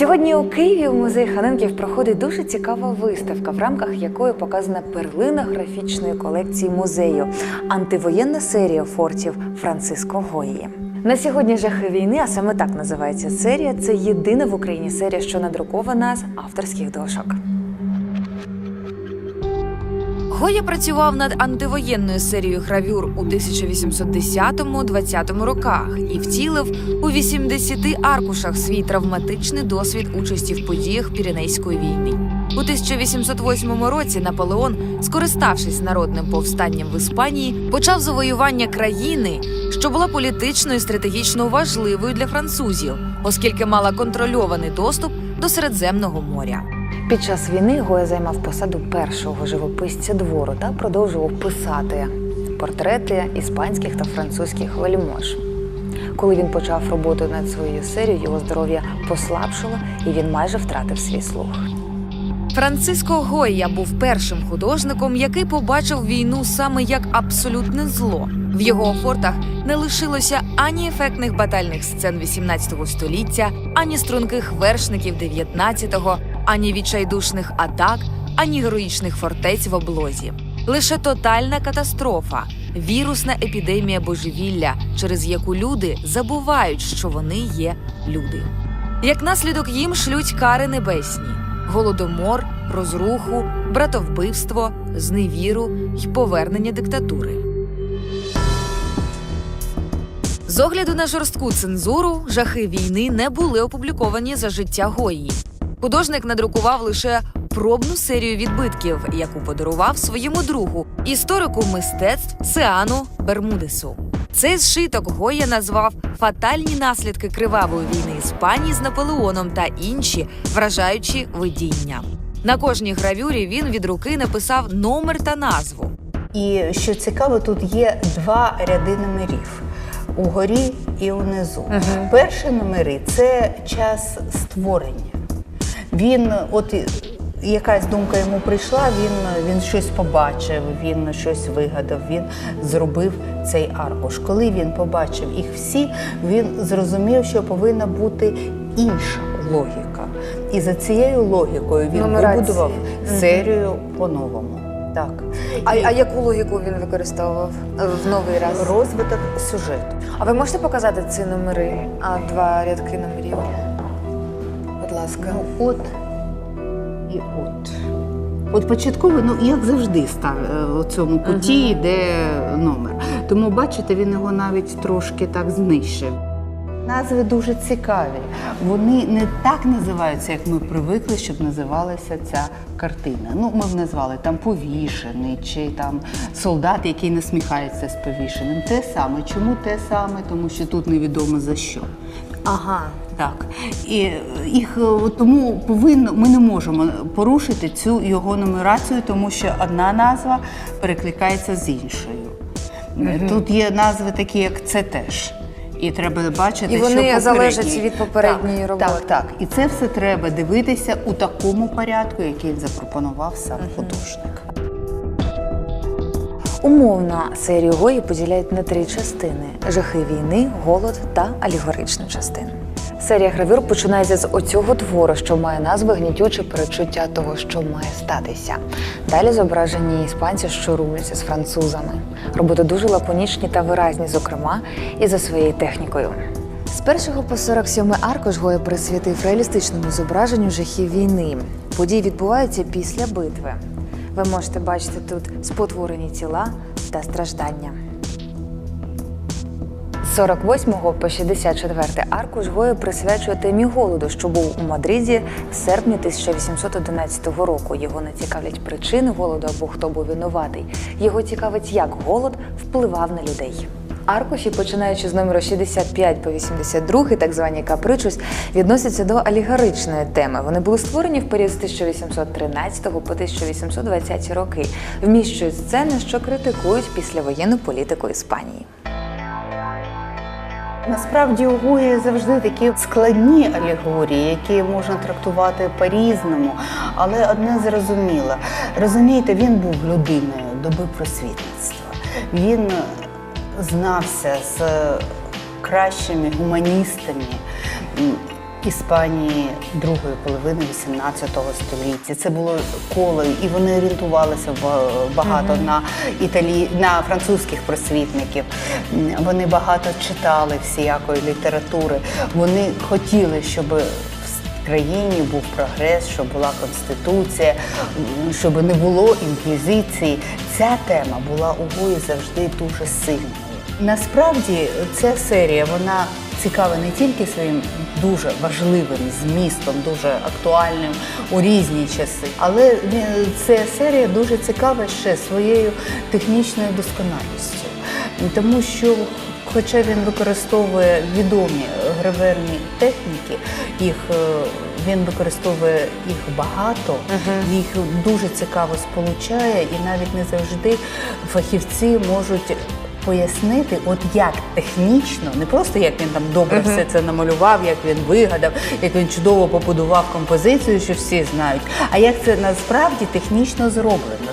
Сьогодні у Києві у музеї Ханенків проходить дуже цікава виставка, в рамках якої показана перлина графічної колекції музею антивоєнна серія фортів Франциско Гої. На сьогодні жахи війни, а саме так називається серія. Це єдина в Україні серія, що надрукована з авторських дошок. Гоя працював над антивоєнною серією гравюр у 1810-20 роках і втілив у 80 аркушах свій травматичний досвід участі в подіях Піренейської війни. У 1808 році Наполеон, скориставшись народним повстанням в Іспанії, почав завоювання країни, що була політично і стратегічно важливою для французів, оскільки мала контрольований доступ до Середземного моря. Під час війни Гоя займав посаду першого живописця двору та продовжував писати портрети іспанських та французьких вельмож. Коли він почав роботу над своєю серією, його здоров'я послабшило і він майже втратив свій слух. Франциско Гойя був першим художником, який побачив війну саме як абсолютне зло. В його фортах не лишилося ані ефектних батальних сцен 18 століття, ані струнких вершників 19-го, ані відчайдушних атак, ані героїчних фортець в облозі. Лише тотальна катастрофа, вірусна епідемія божевілля, через яку люди забувають, що вони є люди. Як наслідок їм шлють кари небесні: голодомор, розруху, братовбивство, зневіру й повернення диктатури. З огляду на жорстку цензуру, жахи війни не були опубліковані за життя Гої. Художник надрукував лише пробну серію відбитків, яку подарував своєму другу, історику мистецтв Сеану Бермудесу. Цей зшиток Гоя назвав фатальні наслідки кривавої війни Іспанії з Наполеоном та інші вражаючі видіння. На кожній гравюрі він від руки написав номер та назву. І що цікаво, тут є два ряди номерів угорі і унизу. Перші номери це час створення. Він, от якась думка йому прийшла, він, він щось побачив, він щось вигадав, він зробив цей аркуш. Коли він побачив їх всі, він зрозумів, що повинна бути інша логіка. І за цією логікою він Нумерації. вибудував серію по-новому. Так. А, І а яку логіку він використовував е, в новий раз? розвиток сюжету. А ви можете показати ці номери? А два рядки номерів? Ласка. Ну, от і от. От початково, ну як завжди, став е, у цьому куті йде номер. Тому, бачите, він його навіть трошки так знищив. Назви дуже цікаві. Вони не так називаються, як ми привикли, щоб називалася ця картина. Ну, ми б назвали там повішений чи там солдат, який насміхається з повішеним. Те саме. Чому те саме? Тому що тут невідомо за що. Ага. Так, і е, їх е, тому повинно ми не можемо порушити цю його нумерацію, тому що одна назва перекликається з іншою. Е, Тут є назви такі, як це теж. І треба бачити, І вони що попередній- залежать від попередньої так, роботи. Так, так. І це все треба дивитися у такому порядку, який запропонував сам художник. Умовно серію Гої поділяють на три частини: жахи війни, голод та алегоричну частину. Серія гравюр починається з оцього твору, що має назву гнітюче перечуття того, що має статися. Далі зображені іспанці, що рубляться з французами. Роботи дуже лаконічні та виразні, зокрема, і за своєю технікою. З 1 по 47 аркуш Гоя присвятив реалістичному зображенню жахів війни. Події відбуваються після битви. Ви можете бачити тут спотворені тіла та страждання. З 48 по 64 аркуш Гоя присвячує темі голоду, що був у Мадриді в серпні 1811 року. Його не цікавлять причини голоду або хто був винуватий. Його цікавить, як голод впливав на людей. Аркуші, починаючи з номеру 65 по 82, так звані капричус, відносяться до алегоричної теми. Вони були створені в період з 1813 по 1820 роки, вміщують сцени, що критикують післявоєнну політику Іспанії. Насправді у Гої завжди такі складні алегорії, які можна трактувати по-різному, але одне зрозуміло. Розумієте, він був людиною доби просвітництва. Він знався з кращими гуманістами. Іспанії другої половини 18 століття. Це було коло, і вони орієнтувалися ба- багато на італі... на французьких просвітників. Вони багато читали всіякої літератури. Вони хотіли, щоб країні був прогрес, щоб була конституція, щоб не було інквізиції. Ця тема була у Гої завжди дуже сильною. Насправді ця серія вона цікава не тільки своїм дуже важливим змістом, дуже актуальним у різні часи, але ця серія дуже цікава ще своєю технічною досконалістю, тому що. Хоча він використовує відомі граверні техніки, їх е, він використовує їх багато, їх дуже цікаво сполучає, і навіть не завжди фахівці можуть пояснити, от як технічно, не просто як він там добре все це намалював, як він вигадав, як він чудово побудував композицію, що всі знають, а як це насправді технічно зроблено.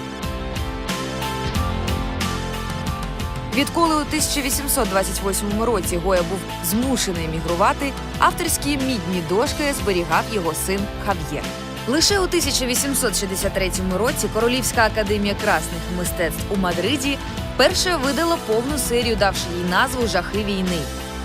Відколи у 1828 році Гоя був змушений емігрувати, авторські мідні дошки зберігав його син Хав'єр. Лише у 1863 році Королівська академія красних мистецтв у Мадриді перше видала повну серію, давши їй назву Жахи війни.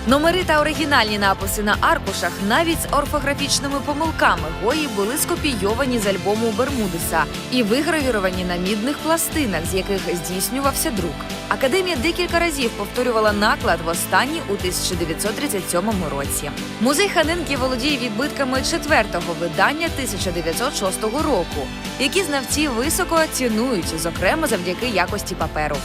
Номери та оригінальні написи на аркушах, навіть з орфографічними помилками Гої, були скопійовані з альбому Бермудеса і вигравіровані на мідних пластинах, з яких здійснювався друк. Академія декілька разів повторювала наклад востаннє у 1937 році. Музей Ханенки володіє відбитками четвертого видання 1906 року, які знавці високо цінують, зокрема завдяки якості паперу.